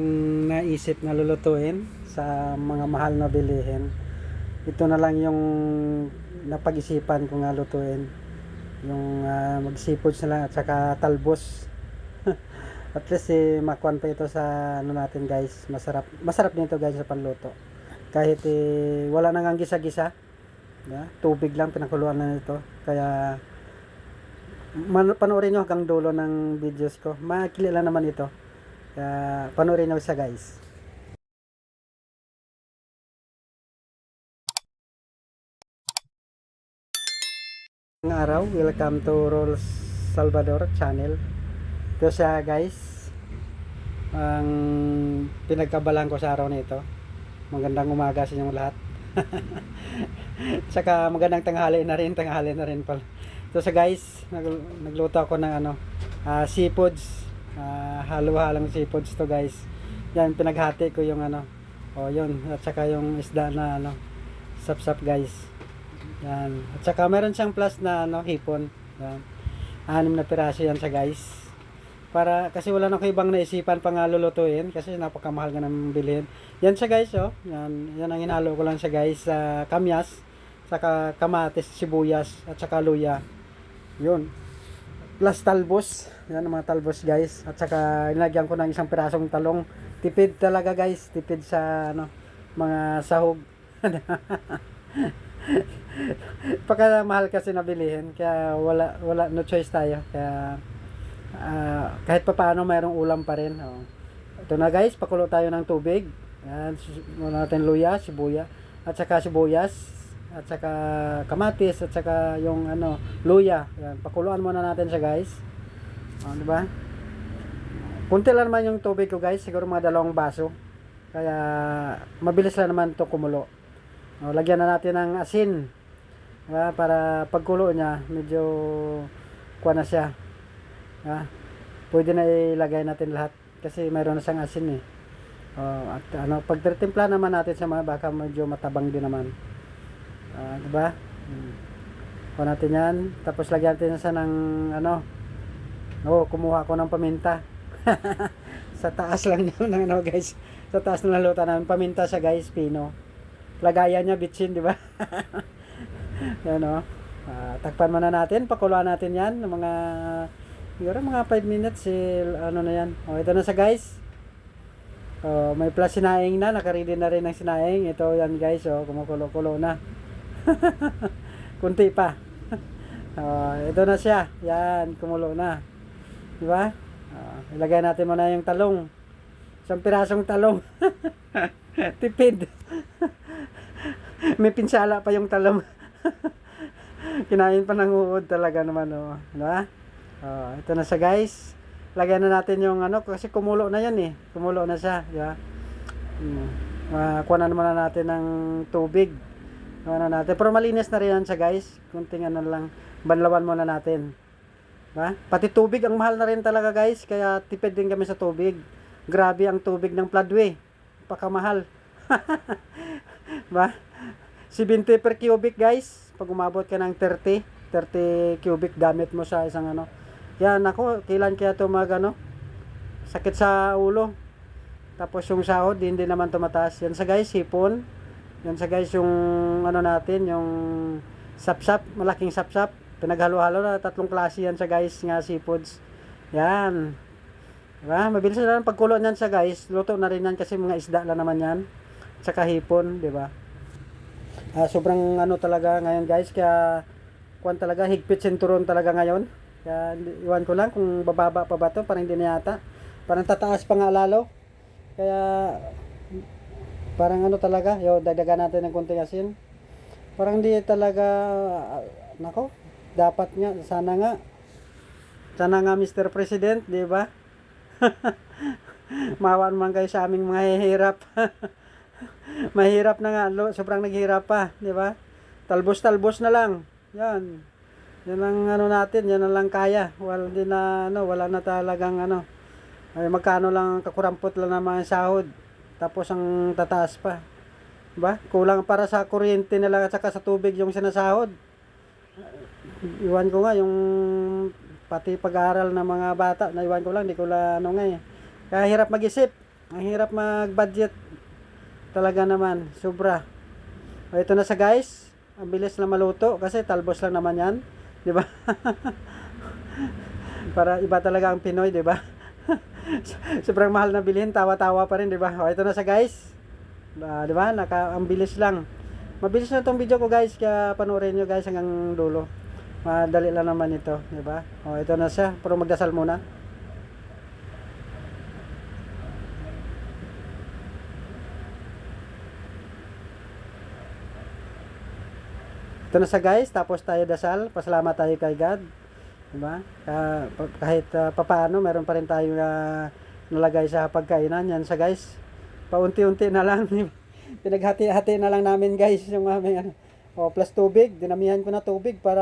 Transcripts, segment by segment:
Naisip na lulutuin sa mga mahal na bilihin, ito na lang yung napag-isipan ko nga lutuin. Yung uh, mag-seafoods na lang at saka talbos. at least eh, makuan pa ito sa ano natin guys. Masarap. Masarap nito guys sa panluto. Kahit eh, wala nang ang gisa-gisa. Yeah, tubig lang pinakuluan na nito. Kaya man, panoorin nyo hanggang dulo ng videos ko. Makilala naman ito. Kaya panoorin nyo siya guys. Ngayong araw, welcome to Rolls Salvador channel. Ito siya guys. Ang pinagkabalan ko sa araw na ito. Magandang umaga sa inyong lahat. Tsaka magandang tanghali na rin, tanghali na rin pala. Ito sa guys, nag- nagluto ako ng ano, ah, seafoods. Ah, halo-halong seafoods to guys. Yan, pinaghati ko yung ano. O yun, at saka yung isda na ano, sap-sap guys. Yan. At saka meron siyang plus na ano, hipon. Yan. Anim na piraso yan sa guys. Para, kasi wala na ko ibang naisipan pa nga lulutuin kasi napakamahal nga ng bilhin. Yan siya guys, oh. Yan, yan ang hinalo ko lang siya guys sa kamyas, saka kamatis, sibuyas, at saka luya. Yun. Plus talbos. Yan ang mga talbos guys. At saka nilagyan ko ng isang pirasong talong. Tipid talaga guys. Tipid sa ano, mga sahog. Pagka mahal kasi nabilihin. Kaya wala, wala, no choice tayo. Kaya ah, kahit pa paano mayroong ulam pa rin. Oh. Ito na guys, pakulo tayo ng tubig. Yan, muna natin luya, sibuya, at saka sibuyas, at saka kamatis, at saka yung ano, luya. Yan, pakuluan muna natin siya guys. Oh, di ba? Kunti lang naman yung tubig ko guys, siguro mga dalawang baso. Kaya mabilis lang naman to kumulo. Oh, lagyan na natin ng asin. Diba? Para pagkulo niya, medyo kuha na siya. Ah, pwede na ilagay natin lahat kasi mayroon na siyang asin eh. Oh, at ano, pag timpla naman natin sa mga baka medyo matabang din naman. Ah, 'di ba? Hmm. Kuha natin 'yan, tapos lagyan natin sa ng ano. Oh, kumuha ako ng paminta. sa taas lang ng ano guys. Sa taas ng nalutan namin paminta sa guys, pino. Lagayan niya bitchin, 'di ba? Yan oh. Ah, takpan muna natin, pakuluan natin 'yan ng mga siguro mga 5 minutes eh, ano na 'yan. Oh, ito na sa guys. Oh, may plus sinaing na, nakaready na rin ang sinaing. Ito yan guys, oh, kumukulo-kulo na. Kunti pa. oh, ito na siya. Yan, kumulo na. Di ba? Oh, ilagay natin muna yung talong. Isang pirasong talong. Tipid. may pinsala pa yung talong. Kinain pa ng uod talaga naman, oh. Di ba? Oh, ito na siya guys lagyan na natin yung ano kasi kumulo na yan eh kumulo na siya di ba hmm. uh, kuha na naman na natin ng tubig na natin. Pero malinis na rin yan siya guys. Kunting ano lang. Banlawan muna natin. Ba? Pati tubig ang mahal na rin talaga guys. Kaya tipid din kami sa tubig. Grabe ang tubig ng Pladwe pakamahal ba? 70 per cubic guys. Pag umabot ka ng 30 30 cubic gamit mo sa isang ano. Yan ako, kailan kaya ito mag ano, sakit sa ulo. Tapos yung sahod, hindi naman tumataas. Yan sa guys, hipon. Yan sa guys, yung ano natin, yung sapsap, malaking sapsap. Pinaghalo-halo na, tatlong klase yan sa guys, nga seafoods. Yan. Diba? Mabilis na lang pagkulo niyan sa guys. Luto na rin yan kasi mga isda lang naman yan. Tsaka hipon, di ba? Ah, sobrang ano talaga ngayon guys, kaya kuan talaga higpit sinturon talaga ngayon. Kaya iwan ko lang kung bababa pa ba to, parang hindi na yata. Parang tataas pa nga lalo. Kaya parang ano talaga, yo dagdagan natin ng konting asin. Parang hindi talaga ah, nako, dapat nga sana nga sana nga Mr. President, di ba? Mawa naman kayo sa aming mga hihirap. Mahirap na nga, sobrang naghihirap pa, di ba? Talbos-talbos na lang. Yan. Yan ang ano natin, yan ang lang kaya. Wala din na ano, wala na talagang ano. Ay magkano lang kakurampot lang naman ang sahod. Tapos ang tataas pa. Ba? Kulang para sa kuryente na lang at saka sa tubig yung sinasahod. Iwan ko nga yung pati pag-aaral ng mga bata, naiwan ko lang, di ko lang ano nga eh. Kaya hirap mag-isip. Ang hirap mag-budget. Talaga naman, sobra. O, ito na sa guys. Ang bilis na maluto kasi talbos lang naman yan. Di ba? Para iba talaga ang Pinoy, di ba? Sobrang mahal na bilhin, tawa-tawa pa rin, di ba? O, ito na sa guys. Ah, di ba? Naka, ang bilis lang. Mabilis na tong video ko guys, kaya panoorin nyo guys hanggang dulo. Madali lang naman ito, di ba? O, ito na siya. Pero magdasal muna. Ito na sa guys, tapos tayo dasal, pasalamat tayo kay God. Diba? Pa- kahit uh, papaano, meron pa rin tayo na nalagay sa pagkainan. Yan sa guys, paunti-unti na lang. Pinaghati-hati na lang namin guys yung aming ano. O, plus tubig, dinamihan ko na tubig para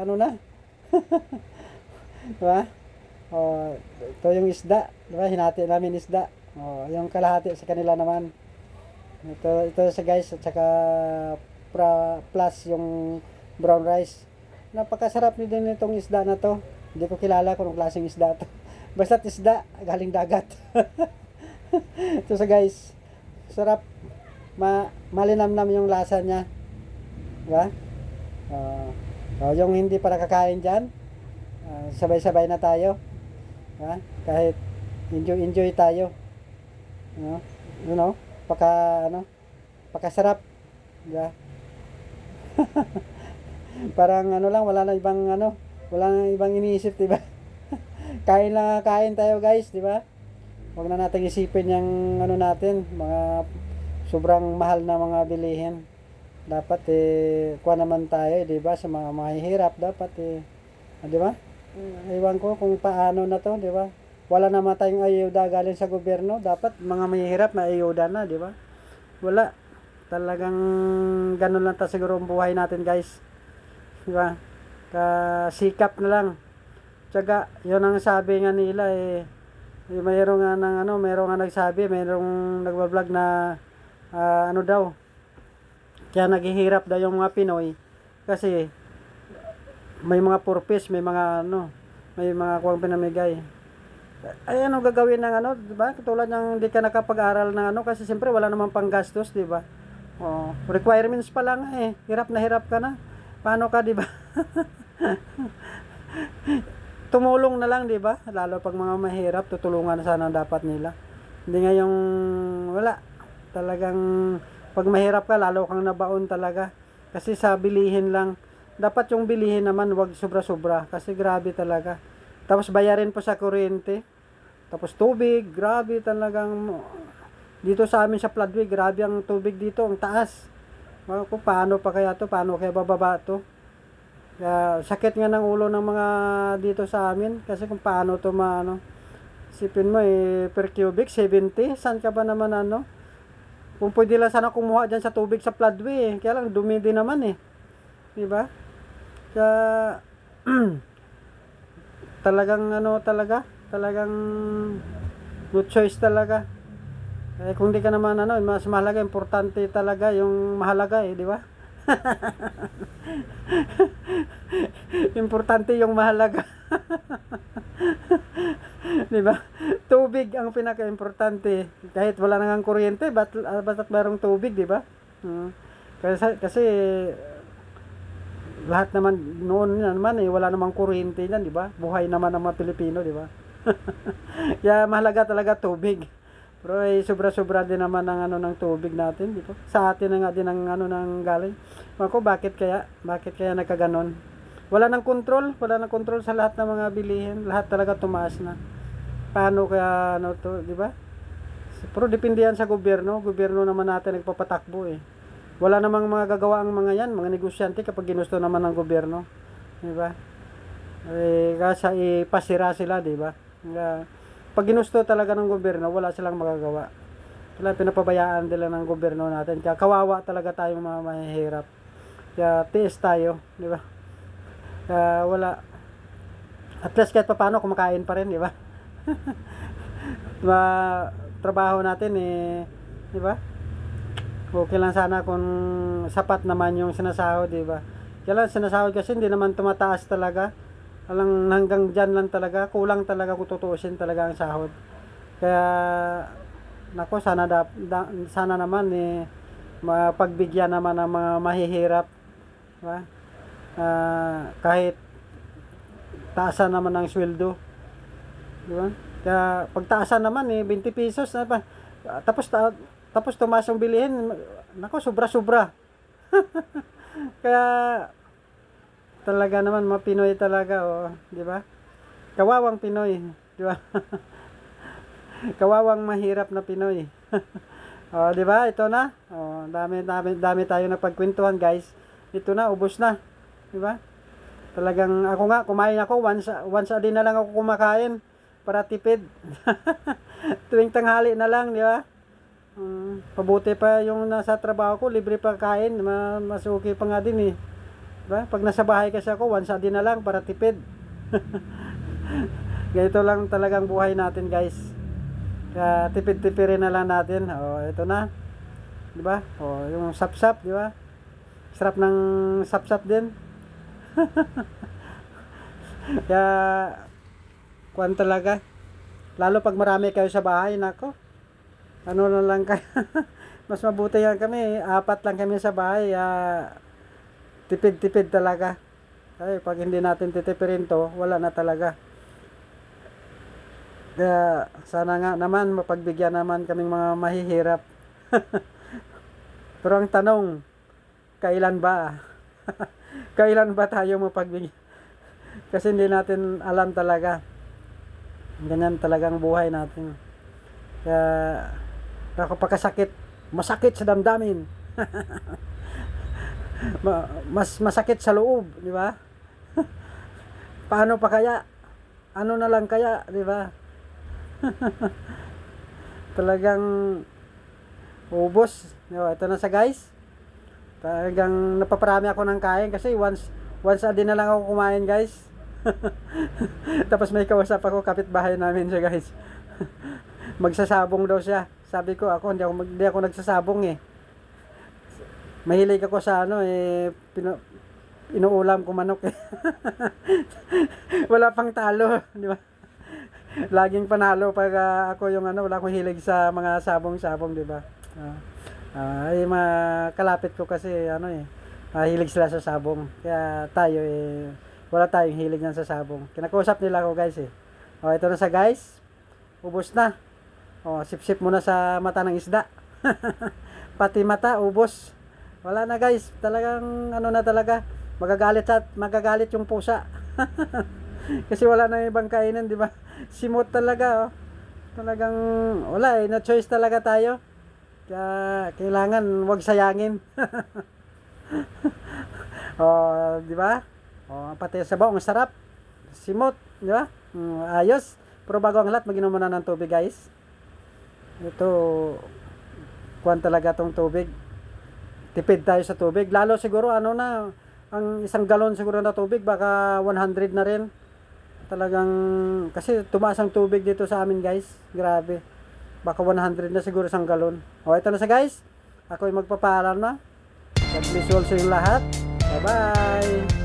ano na. diba? O, ito yung isda. Diba? Hinati namin isda. O, yung kalahati sa kanila naman. Ito, ito sa guys, at saka pra, plus yung brown rice. Napakasarap din din itong isda na to. Hindi ko kilala kung anong klaseng isda to. Basta isda, galing dagat. ito sa guys, sarap. Ma malinamnam yung lasa niya. Diba? Ah, oh, yung hindi pa nakakain dyan, ah, sabay-sabay na tayo. Diba? Kahit enjoy-enjoy tayo. You know? You know? Paka, ano? Pakasarap. Diba? Parang ano lang, wala na ibang ano, wala na ibang iniisip, 'di ba? kain lang kain tayo, guys, 'di ba? Huwag na nating isipin yung ano natin, mga sobrang mahal na mga bilihin. Dapat eh kuha naman tayo, 'di ba, sa mga mahihirap dapat eh, ah, 'di ba? Ewan ko kung paano na 'to, 'di ba? Wala naman tayong ayuda galing sa gobyerno, dapat mga mahihirap may ayuda na, 'di ba? Wala. Talagang ganun lang ta siguro ang buhay natin, guys. Di ba? Kasikap na lang. Tsaga, yun ang sabi nga nila eh. eh mayroong nga ng ano, mayroong nga nagsabi, mayroong nagbablog na ah, ano daw. Kaya naghihirap daw yung mga Pinoy kasi may mga purpose, may mga ano, may mga kuwang pinamigay. Ay ano gagawin ng ano, 'di ba? Katulad ng hindi ka nakapag-aral ng ano kasi siyempre wala namang panggastos, 'di ba? Oh, requirements pa lang eh. Hirap na hirap ka na. Paano ka, 'di ba? Tumulong na lang, 'di ba? Lalo pag mga mahirap, tutulungan sana dapat nila. Hindi nga yung wala. Talagang pag mahirap ka, lalo kang nabaon talaga. Kasi sa bilihin lang, dapat yung bilihin naman wag sobra-sobra kasi grabe talaga. Tapos bayarin pa sa kuryente. Tapos tubig, grabe talagang dito sa amin sa Floodway, grabe ang tubig dito, ang taas. Mga ko, paano pa kaya to? Paano kaya bababa to? Kaya, sakit nga ng ulo ng mga dito sa amin kasi kung paano to maano. Sipin mo eh, per cubic, 70. Saan ka ba naman ano? Kung pwede lang sana kumuha dyan sa tubig sa floodway eh. Kaya lang, dumi din naman eh. Di ba? Kaya, talagang ano talaga, talagang good choice talaga. Eh, kung di ka naman ano, mas mahalaga, importante talaga yung mahalaga eh, di ba? importante yung mahalaga. di ba? Tubig ang pinaka-importante. Kahit wala nang kuryente, bat, uh, basta't mayroong tubig, di ba? Hmm. Kasi, kasi lahat naman noon naman eh wala namang kuryente niyan, di ba? Buhay naman ng mga Pilipino, di ba? Kaya mahalaga talaga tubig. Pero ay sobra-sobra din naman ng ano ng tubig natin, di ba? Sa atin na nga din ang ano nang galing. Ako bakit kaya? Bakit kaya nagkaganon? Wala nang kontrol, wala nang kontrol sa lahat ng mga bilihin, lahat talaga tumaas na. Paano kaya ano to, di ba? Pero depende yan sa gobyerno, gobyerno naman natin nagpapatakbo eh. Wala namang mga gagawa ang mga yan, mga negosyante kapag ginusto naman ng gobyerno, di ba? Eh, kasi ipasira sila, di ba? Kaya, pag ginusto talaga ng gobyerno, wala silang magagawa. Kaya pinapabayaan nila ng gobyerno natin. Kaya kawawa talaga tayong mga mahihirap. Kaya tiis tayo, di ba? Kaya wala. At least kahit paano kumakain pa rin, di ba? Ma trabaho natin eh, di ba? Okay lang sana kung sapat naman yung sinasahod, di ba? Kaya lang sinasahod kasi hindi naman tumataas talaga Alang hanggang dyan lang talaga, kulang talaga kung tutuusin talaga ang sahod. Kaya nako sana da, da- sana naman eh mapagbigyan naman ng mga mahihirap, di ba? Ah, kahit taasan naman ng sweldo. Di ba? Kaya pagtaasan naman eh 20 pesos na pa. Tapos ta- tapos tumaas yung bilihin, nako sobra-sobra. Kaya talaga naman mga Pinoy talaga oh, di ba? Kawawang Pinoy, di ba? Kawawang mahirap na Pinoy. oh, di ba? Ito na. Oh, dami dami dami tayo na pagkwentuhan, guys. Ito na, ubos na. Di ba? Talagang ako nga kumain ako once once a day na lang ako kumakain para tipid. Tuwing tanghali na lang, di ba? Mm, pabuti pa yung nasa trabaho ko, libre pa kain, ma masuki pa nga din eh. Diba? Pag nasa bahay kasi ako, once a day na lang para tipid. Ganito lang talagang buhay natin, guys. Kaya tipid-tipirin na lang natin. Oh, ito na. 'Di ba? Oh, yung sap-sap, 'di ba? Sarap ng sap-sap din. Kaya kuan talaga. Lalo pag marami kayo sa bahay, nako. Ano na lang kayo. Mas mabuti yan kami. Apat lang kami sa bahay. ah, tipid-tipid talaga. Ay, pag hindi natin titipirin to, wala na talaga. Kaya sana nga naman mapagbigyan naman kaming mga mahihirap. Pero ang tanong, kailan ba? kailan ba tayo mapagbigyan? Kasi hindi natin alam talaga. Ganyan talagang buhay natin. Kaya nakapagkasakit, masakit sa damdamin. Ma- mas masakit sa loob, di ba? Paano pa kaya? Ano na lang kaya, di ba? Talagang ubos. Di ba? Ito na sa guys. Talagang napaparami ako ng kain kasi once once a day na lang ako kumain, guys. Tapos may kausap ako kapitbahay namin siya, guys. Magsasabong daw siya. Sabi ko ako hindi ako hindi ako nagsasabong eh. Mahilig ako sa ano eh pino, inuulam ko manok eh. wala pang talo, di ba? Laging panalo pag ah, ako yung ano, wala akong hilig sa mga sabong-sabong, di ba? Ah, ah, ay mga kalapit ko kasi ano eh, mahilig sila sa sabong. Kaya tayo eh, wala tayong hilig yan sa sabong. Kinakusap nila ako guys eh. O, ito na sa guys. Ubos na. O, sip-sip muna sa mata ng isda. Pati mata, ubos. Wala na guys. Talagang ano na talaga. Magagalit at magagalit yung pusa. Kasi wala na ibang kainin, di ba? Simot talaga, oh. Talagang wala eh. No choice talaga tayo. Kaya kailangan wag sayangin. oh, di ba? Oh, pati sa ang sarap. Simot, di ba? Mm, ayos. Pero bago ang lahat, mag-inom muna ng tubig, guys. Ito, kuwan talaga tong tubig. Tipid tayo sa tubig. Lalo siguro, ano na, ang isang galon siguro na tubig, baka 100 na rin. Talagang, kasi tumaas ang tubig dito sa amin, guys. Grabe. Baka 100 na siguro isang galon. O, ito na sa guys. Ako ay magpapaalam na. God bless you all sa lahat. Bye-bye.